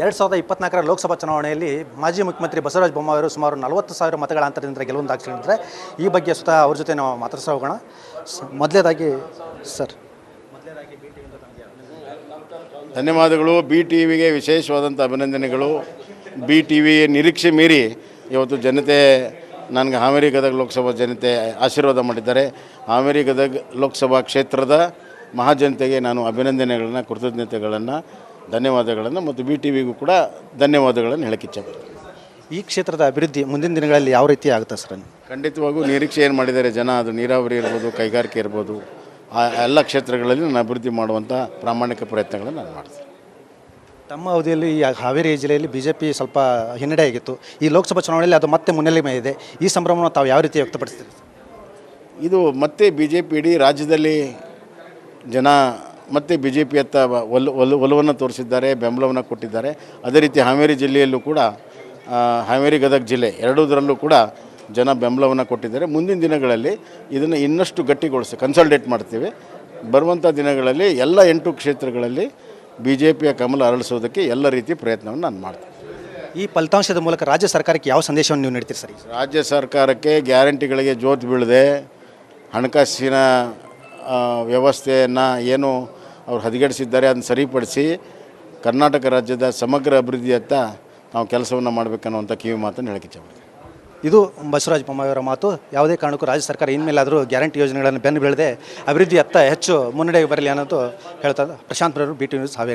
ಎರಡು ಸಾವಿರದ ಇಪ್ಪತ್ನಾಲ್ಕರ ಲೋಕಸಭಾ ಚುನಾವಣೆಯಲ್ಲಿ ಮಾಜಿ ಮುಖ್ಯಮಂತ್ರಿ ಬಸವರಾಜ ಅವರು ಸುಮಾರು ನಲವತ್ತು ಸಾವಿರ ಮತಗಳ ಅಂತರದಿಂದ ಗೆಲುವು ದಾಖಲಿಸಿದ್ದಾರೆ. ಈ ಬಗ್ಗೆ ಸ್ವತಃ ಅವ್ರ ಜೊತೆ ನಾವು ಮಾತಾಡ್ಸ ಹೋಗೋಣ ಮೊದಲೇದಾಗಿ ಸರ್. ಧನ್ಯವಾದಗಳು. ಬಿ ಟಿ ವಿಗೆ ವಿಶೇಷವಾದಂಥ ಅಭಿನಂದನೆಗಳು. ಬಿ ಟಿ ವಿ ನಿರೀಕ್ಷೆ ಮೀರಿ ಇವತ್ತು ಜನತೆ, ನನಗೆ ಹಾವೇರಿ ಗದಗ ಲೋಕಸಭಾ ಜನತೆ ಆಶೀರ್ವಾದ ಮಾಡಿದ್ದಾರೆ. ಹಾವೇರಿ ಗದಗ ಲೋಕಸಭಾ ಕ್ಷೇತ್ರದ ಮಹಾಜನತೆಗೆ ನಾನು ಅಭಿನಂದನೆಗಳನ್ನು, ಕೃತಜ್ಞತೆಗಳನ್ನು ಧನ್ಯವಾದಗಳನ್ನು ಮತ್ತು ಬಿ ಟಿ ವಿಗೂ ಕೂಡ ಧನ್ಯವಾದಗಳನ್ನು ಹೇಳಕ್ಕೆ ಇಚ್ಛೆಪಡ್ತೀನಿ ಈ ಕ್ಷೇತ್ರದ ಅಭಿವೃದ್ಧಿ ಮುಂದಿನ ದಿನಗಳಲ್ಲಿ ಯಾವ ರೀತಿ ಆಗುತ್ತೆ ಸರ್? ಖಂಡಿತವಾಗೂ ನಿರೀಕ್ಷೆ ಏನು ಮಾಡಿದ್ದಾರೆ ಜನ ಅದು ನೀರಾವರಿ ಇರ್ಬೋದು ಕೈಗಾರಿಕೆ ಇರ್ಬೋದು ಆ ಎಲ್ಲ ಕ್ಷೇತ್ರಗಳಲ್ಲಿ ನಾನು ಅಭಿವೃದ್ಧಿ ಮಾಡುವಂಥ ಪ್ರಾಮಾಣಿಕ ಪ್ರಯತ್ನಗಳನ್ನು ನಾನು ಮಾಡ್ತೀನಿ. ತಮ್ಮ ಅವಧಿಯಲ್ಲಿ ಈ ಹಾವೇರಿ ಜಿಲ್ಲೆಯಲ್ಲಿ ಬಿ ಜೆ ಪಿ ಸ್ವಲ್ಪ ಹಿನ್ನಡೆ ಆಗಿತ್ತು. ಈ ಲೋಕಸಭಾ ಚುನಾವಣೆಯಲ್ಲಿ ಅದು ಮತ್ತೆ ಮುನ್ನೆಲೆ ಮೇಲೆ ಇದೆ. ಈ ಸಂಭ್ರಮವನ್ನು ತಾವು ಯಾವ ರೀತಿ ವ್ಯಕ್ತಪಡಿಸ್ತೀರಿ? ಇದು ಮತ್ತೆ ಬಿ ಜೆ ಪಿ ಇಡೀ ರಾಜ್ಯದಲ್ಲಿ ಜನ ಮತ್ತೆ ಬಿ ಜೆ ಪಿಯತ್ತ ಒಲ್ ಒಲ್ ಒಲವನ್ನು ತೋರಿಸಿದ್ದಾರೆ ಬೆಂಬಲವನ್ನು ಕೊಟ್ಟಿದ್ದಾರೆ. ಅದೇ ರೀತಿ ಹಾವೇರಿ ಜಿಲ್ಲೆಯಲ್ಲೂ ಕೂಡ ಹಾವೇರಿ ಗದಗ ಜಿಲ್ಲೆ ಎರಡೂದರಲ್ಲೂ ಕೂಡ ಜನ ಬೆಂಬಲವನ್ನು ಕೊಟ್ಟಿದ್ದಾರೆ. ಮುಂದಿನ ದಿನಗಳಲ್ಲಿ ಇದನ್ನು ಇನ್ನಷ್ಟು ಗಟ್ಟಿಗೊಳಿಸಿ ಕನ್ಸಲ್ಟೇಟ್ ಮಾಡ್ತೀವಿ. ಬರುವಂಥ ದಿನಗಳಲ್ಲಿ ಎಲ್ಲ ಎಂಟು ಕ್ಷೇತ್ರಗಳಲ್ಲಿ ಬಿ ಜೆ ಪಿಯ ಕಮಲ ಅರಳಿಸೋದಕ್ಕೆ ಎಲ್ಲ ರೀತಿ ಪ್ರಯತ್ನವನ್ನು ನಾನು ಮಾಡ್ತೀನಿ. ಈ ಫಲಿತಾಂಶದ ಮೂಲಕ ರಾಜ್ಯ ಸರ್ಕಾರಕ್ಕೆ ಯಾವ ಸಂದೇಶವನ್ನು ನೀವು ನೀಡ್ತೀರಿ ಸರ್ ರಾಜ್ಯ ಸರ್ಕಾರಕ್ಕೆ ಗ್ಯಾರಂಟಿಗಳಿಗೆ ಜೋತು ಬೀಳದೆ ಹಣಕಾಸಿನ ವ್ಯವಸ್ಥೆಯನ್ನು ಏನು ಅವ್ರು ಹದಗೆಡಿಸಿದ್ದಾರೆ, ಅದನ್ನು ಸರಿಪಡಿಸಿ ಕರ್ನಾಟಕ ರಾಜ್ಯದ ಸಮಗ್ರ ಅಭಿವೃದ್ಧಿಯತ್ತ ನಾವು ಕೆಲಸವನ್ನು ಮಾಡಬೇಕನ್ನುವಂಥ ಕಿವಿ ಮಾತನ್ನು ಹೇಳಕ್ಕೆ ಇಚ್ಛೆಪಡ್ತೀನಿ ಇದು ಬಸವರಾಜ ಬೊಮ್ಮಾಯಿ ಅವರ ಮಾತು. ಯಾವುದೇ ಕಾರಣಕ್ಕೂ ರಾಜ್ಯ ಸರ್ಕಾರ ಇನ್ಮೇಲಾದರೂ ಗ್ಯಾರಂಟಿ ಯೋಜನೆಗಳನ್ನು ಬೆನ್ನು ಬೀಳದೆ ಅಭಿವೃದ್ಧಿ ಅತ್ತ ಹೆಚ್ಚು ಮುನ್ನಡೆಗೆ ಬರಲಿ ಅನ್ನೋದು ಹೇಳ್ತಾ ಪ್ರಶಾಂತ್ ಬರವರು ಬಿ ಟಿ ನ್ಯೂಸ್ ಹಾವೇರಿ.